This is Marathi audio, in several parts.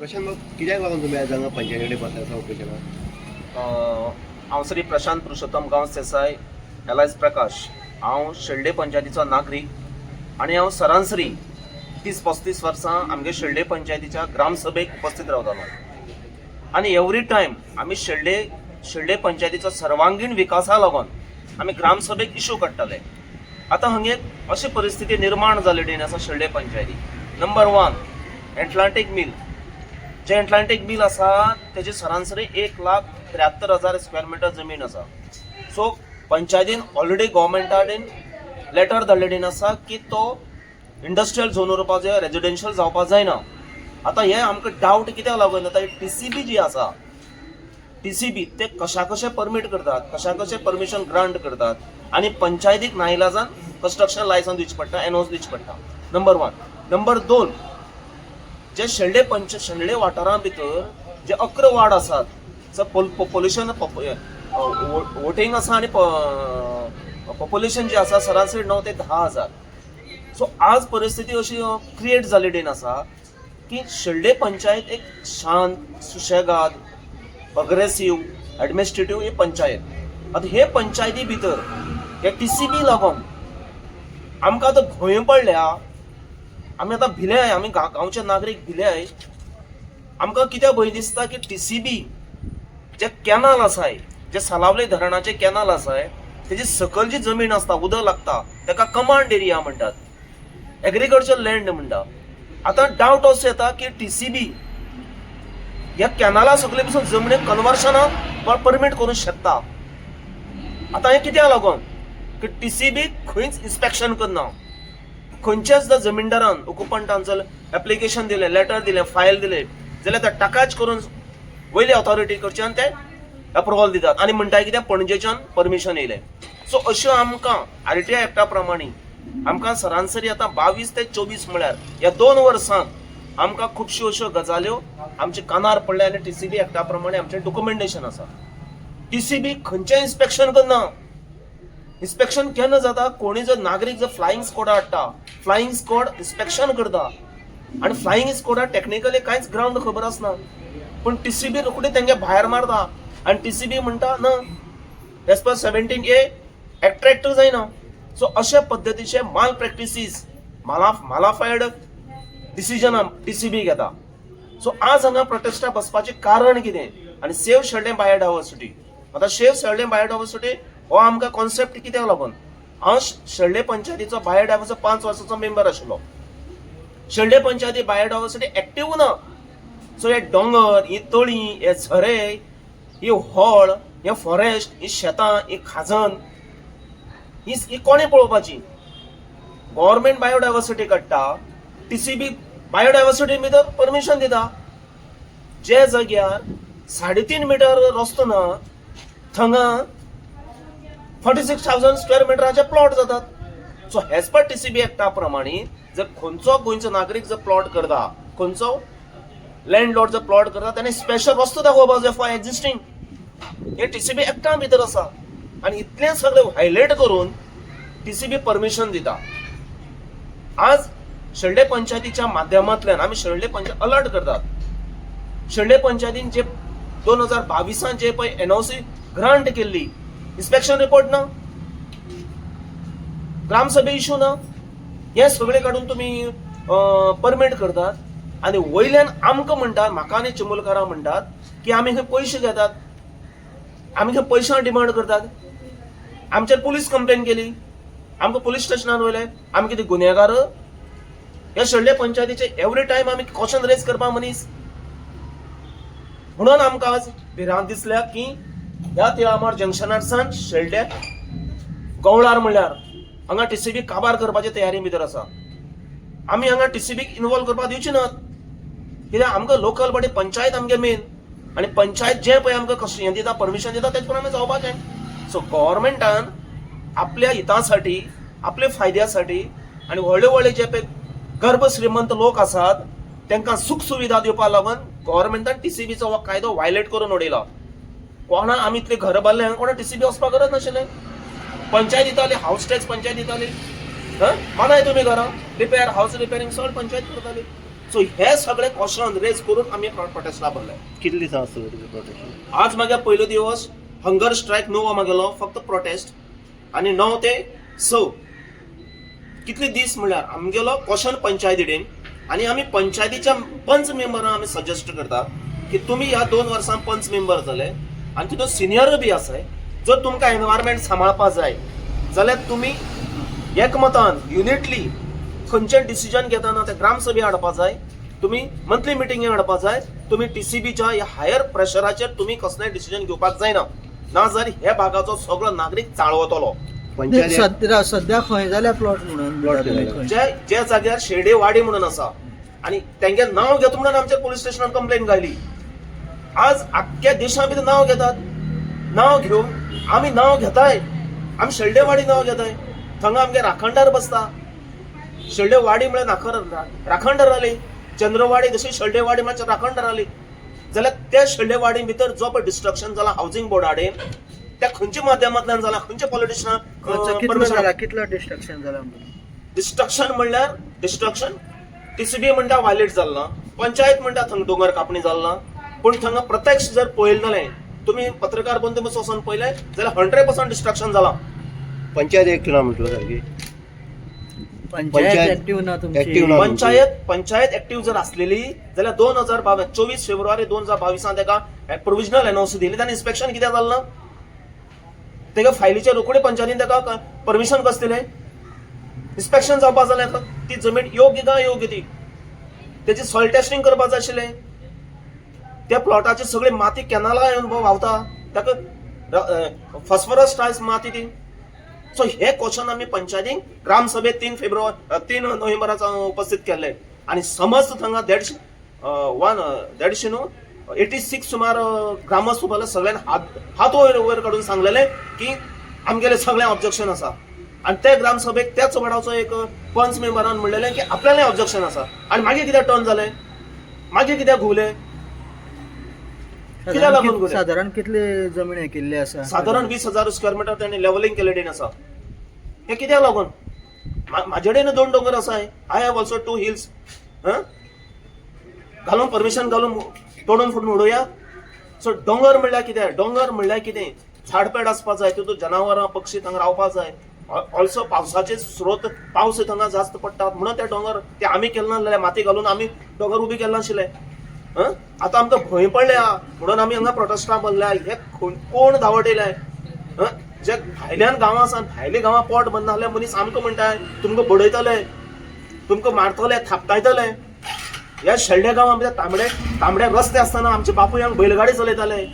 प्रशांत भाऊ कित्याक लागून तुमी आज हांगा पंचायती कडेन बसला हांव श्री प्रशांत पुरुषोत्तम गांव देसाय एलायज प्रकाश हांव शेल्डे पंचायतीचो नागरीक आनी हांव सरासरी तीस पस्तीस वर्सां आमगे शेल्डे पंचायतीच्या ग्रामसभेक उपस्थित रावतालो आनी एवरी टायम आमी शेल्डे शेल्डे पंचायतीचो सर्वांगीण विकासा लागून आमी ग्रामसभेक इशू काडटाले आतां हांगे अशी परिस्थिती निर्माण जाली आसा शेल्डे पंचायती. नंबर वन एटलांटीक मिल जे एटलांटीक मिल आसा तेजी सरासरी एक लाख त्र्याहत्तर हजार स्क्वेअर मिटर जमीन आसा सो पंचायतीन ऑलरेडी गव्हर्मेंटान लेटर धाडलेलीन आसा की तो इंडस्ट्रियल झोन उरपा जाय रेजिडेन्शियल जावपा जायना. आतां हे आमकां डावट कित्याक लागून येता टी सी बी जी आसा टी सी बी ते कशा कशे परमीट करतात कशा कशे परमिशन ग्रांट करतात आनी पंचायतीक नाइलाजान कंस्ट्रक्शन लायसन दिवचे पडटा एनओस दिवचे पडटा. नंबर वन नंबर दोन जे शेल्डे पंच शेल्डे वाठारां भितर जे अकरा वार्ड आसात जर पॉप्युलेशन वोटींग आसा आनी पॉप्युलेशन जे आसा सरासरी णव ते धा हजार. सो आज परिस्थिती अशी क्रिएट जाली डेन आसा की शेल्डे पंचायत एक शांत सुशेगाद अग्रेसीव ॲडमिनिस्ट्रेटिव्ह ही पंचायत. आतां हे पंचायती भितर हे टी सी बी लागून आमकां आतां भंय पडल्या आमी आतां आहे आमी गा- गांवचे नागरीक आहे. आमकां कित्याक भंय दिसता की T C B J canal आसाय जे सालावले धरणाचे कॅनल आसाय तेजी सकल जी जमीन आसता उदक लागता ताका कमांड एरिया म्हणटात एग्रीकल्चर लँड म्हणटा. आतां डावट असो येता की टी सी बी ह्या कॅनला सगळे पसून जमनीक कन्वर्शनाक परमीट करूंक शकता? आतां हें कित्याक लागून की टी सी बी खंयच इन्स्पेक्शन करना. खंयच्याच जर जमीनदारान ओकुपंटान जर एप्लिकेशन दिलें लेटर दिलें फायल दिलें जाल्यार ते टाकाच करून वयली ऑथॉरिटी कडच्यान ते अप्रुवल दितात. आनी म्हणटाय कितें पणजेच्यान परमिशन येयलें. सो अश्यो आमकां आर टी आय एक्टा प्रमाणे आमकां सरासरी आतां बावीस ते चोवीस म्हळ्यार ह्या दोन वर्सांत आमकां खुबश्यो अश्यो गजाल्यो आमचे कानार पडल्या आनी टी सी बी एक्टा प्रमाणे आमचें डॉक्युमेंटेशन आसा. टी सी बी खंयचें इन्स्पेक्शन करना. इन्स्पेक्शन केन्ना जाता कोणी जर नागरीक जर फ्लायिंग स्कॉडा हाडटा फ्लायिंग स्कॉड इन्स्पेक्शन करता. आनी फ्लायिंग स्कॉडा टेक्निकली कांयच ग्रावंड खबर आसना पूण टी सी बी रोखडी तेंगे भायर मारता? आनी टी सी बी म्हणटा ना एज पर सेव्हन्टीन ए एट्रॅक्टिव्ह जायना सो अशे पद्दतीचे माल प्रॅक्टिसीस माला mala fide decision T C B घेता. सो आज हांगा प्रोटेस्टा बसपाचें कारण कितें? आनी सेव शेल्डे बायोडायवर्सिटी आतां सेव शेल्डे बायोडायवर्सिटी हो आमकां कॉन्सेप्ट कित्याक लागून हांव शेल्डे पंचायतीचो बायोडायवर्सिटी पांच वर्साचो मेंबर आशिल्लो शेल्डे पंचायती बायोडायवर्सिटी एक्टिव्ह ना. सो हे दोंगर ही तळी हे झरे ही हॉळ हे फॉरेस्ट ही शेतां ही खाजन ही ही कोणें पळोवपाची? गव्हर्मेंट बायोडायवर्सिटी काडटा टी सी बी बायोडायवर्सिटी भितर परमिशन दिता. जे जाग्यार साडे तीन मिटर रस्तो ना थंगा फोर्टी सिक्स थावजंड स्क्वेअर मिटराचे प्लॉट जातात. So as per T C B एक्टा प्रमाणे जर खंयचो गोंयचो नागरीक जर प्लॉट करता खंयचो लँडलॉर्ड जर प्लॉट करता त्याने स्पेशल रस्तो दाखोवपाक जाय फॉर एक्झिस्टींग हे टी सी बी एक्टा भितर आसा आनी इतलें सगळें व्हायलेट करून टी सी बी परमिशन दिता. आज शेल्डे पंचायतीच्या माध्यमांतल्यान आमी शेल्डे पंचायत अलर्ट करतात. शेल्डे पंचायतीन जे दोन हजार बावीसांत जे पळय एनओसी ग्रांट केल्ली इन्स्पेक्शन रिपोर्ट ना? ग्रामसभे इशू ना? हे सगळे काडून तुमी परमिट करतात. आनी वयल्यान आमकां म्हणटात म्हाका आनी चिमुलकारां म्हणटात की आमी खंय पयशे घेतात आमी खंय पयशां डिमांड करतात. आमचेर पुलीस कंप्लेन केली. आमकां पुलीस स्टेशनार वयले. आमी कितें गुन्हेगार? ह्या शेळडे पंचायतीचे एवरी टायम आमी क्वेश्चन रेज करपा मनीस. म्हणून आमकां आज भिरांत दिसल्या की ह्या तिळामार जंक्शनार सावन शेल्डे गवळार म्हणल्यार हांगा टीसीबीक काबार करपाचे तयारी भितर आसा आमी हांगा टीसीबीक इन्वॉल्व करपाक दिवची नात. कित्याक आमकां लोकल बॉडी पंचायत आमगे मेन आनी पंचायत जें पळय आमकां कशें हें दिता परमिशन दिता तेजे प्रमाणे जावपाचें सो गव्हर्मेंटान आपल्या हितासाठी आपल्या फायद्यासाठी आनी व्हडले व्हडले जे पळय गर्भ श्रीमंत लोक आसात तांकां सुख सुविधा दिवपाक लागून गोवोरमेंटान टीसीबीचो हो कायदो वायलेट करून उडयला कोणा आमी इतले घर बांदले हांगा कोणा टीसीबी वचपाक गरज नाशिल्लें पंचायत दिताली हाऊस टॅक्स पंचायत दिताली हं? मानाय तुमी घरा. रिपेर हाऊस रिपेरिंग सगळें पंचायत करताली सो हे सगळे क्वेश्चन रेज करून आम्ही प्रोटेस्टला भरले कितले प्रोटेस्ट आज मागे पयलो दिवस हंगर स्ट्रायक णव मागेलो फक्त प्रोटेस्ट आनी णव ते स कितले दीस म्हणल्यार आमगेलो क्वेश्चन पंचायतीडेन आनी आमी पंचायतीच्या पंच मेंबरांक आमी सजेस्ट करता की तुमी ह्या दोन वर्सां पंच मेंबर जाले आनी तितून सिनियर बी आसाय जर तुमकां एनवायरमेंट सांबाळपाक जाय जाल्यार तुमी एकमतान युनिटली खंयचें डिसिजन घेताना ते ग्रामसभे हाडपा जाय तुम्ही मंथली मिटिंगे हाडपा जाय तुम्ही टीसीबीच्या ह्या हायर प्रेशराचेर तुम्ही कसलेंय डिसिजन घेवपाक जायना. ना जाल्यार हे भागाचो सगळो नागरीक चाळवतलो. सध्या सध्या खंय जाल्या प्लॉट म्हणून? जे जे जाग्यार शेडे वाडी म्हणून आसा. आणि तेंगे नाव घेता म्हणून आमच्या पोलीस स्टेशनात कंप्लेंट घाली आज अख्ख्या देशा भितर नाव घेतात. नाव घेवन आमी नाव घेताय. आमी शेल्डेवाडी नाव घेताय. थंगा आमगे राखणदार बसता. शेल्डेवाडी म्हळ्यार नाखर राखणदार जाली चंद्रवाडी जशी शेल्डेवाडी म्हळ्यार राखणदार जाली जाल्यार त्या शेल्डेवाडी भितर जो पळय डिस्ट्रक्शन जाला हाऊसिंग बोर्डाडेन त्या खंयच्या माध्यमांतल्यान जाला खंयच्या पॉलिटिशनान कितलो जाला कितलो डिस्ट्रक्शन जाला? डिस्ट्रक्शन म्हणल्यार डिस्ट्रक्शन टीसीबी म्हणटा वायलेट जाल्ला पंचायत म्हणटा थंग दोंगर कापणी जाल्ला पूण थंगा प्रत्यक्ष जर पळयलें जालें तुमी पत्रकार बंदोबस्त वचोन पळयलें जाल्यार हंड्रेड पर्संट डिस्ट्रक्शन जाला पंचायत एक्ट ना म्हटलं सारकी पंचायत पंचायत ऍक्टिव्ह ना तुमची. active ना. पंचायत पंचायत ऍक्टिव्ह जर असलेली जाल्यार दोन हजार बावीस चोवीस फेब्रुवारी दोन हजार बावीसांत ताका प्रोविजनल एनओसी दिली ताणें इन्स्पेक्शन कित्याक जालें ना? तेका फायलीचे रोखडे पंचायतीन ताका परमिशन कस दिलें इन्स्पेक्शन जावपा जालें आतां. ती जमीन योग्य काय योग्य ती? तेची सॉयल टेस्टिंग करपा जाय आशिल्लें त्या प्लॉटाचे सगळे माती कॅनाला येवन व्हांवता ताका फॉस्फरस टायस माती ती. सो हे क्वेश्चन आमी पंचायतीन ग्रामसभेत तीन फेब्रुवारी तीन नोव्हेंबराचा उपस्थित केले. आणि समज थंगा देडशे वन देडशे न्हू एटी सिक्स सुमार ग्रामस्थ उभारले सगळ्यान हात हात वयर वयर काडून सांगलेले की आमगेले सगळे ऑब्जेक्शन आसा आणि त्या ग्रामसभेक त्याच वाडाचो एक पंच मेंबरान म्हणलेले की आपल्याला ऑब्जेक्शन आसा आणि मागीर कितें टर्न जाले मागीर कित्याक घुवले कित्याक साधारण लागून कित-? साधारण कितले जमीन हे केल्ले आसा साधारण वीस हजार स्क्वेअर मीटर त्यांनी लेवलिंग केले डेन आसा हे कित्याक लागून? मा- कडेन दोन डोंगर आसाय I have also two hills घालून परमिशन घालून तोडून फुडून उडोवया सो डोंगर म्हणल्यार कितें डोंगर म्हणल्यार कितें? झाडपेड आसपा जाय तितून जनावरां पक्षी थंगा रावपा जाय ऑल्सो पावसाचे स्रोत पावस थंगा जास्त पडटा म्हणून ते डोंगर ते आमी केले नासले माती घालून आमी डोंगर उबी केले नाशिल्ले हं? आतां आमकां भंय पडल्या. म्हणून आमी हांगा प्रोटेस्टां बनल्या. हे कोण धांवटयले जे भायल्यान गांवां आसा भायले गांवां पोट बंद नासले मनीस आमकां म्हणटाय तुमकां बडयतले तुमकां मारतले थापटायतले ह्या शेल्ड्या गांवां भितर तांबडे तांबडे रस्ते आसतना आमचे बापूय हांगा बैलगाडी चलयताले.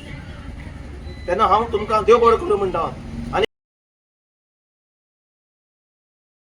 तेन्ना हांव तुमकां देव बरो करूं म्हणटा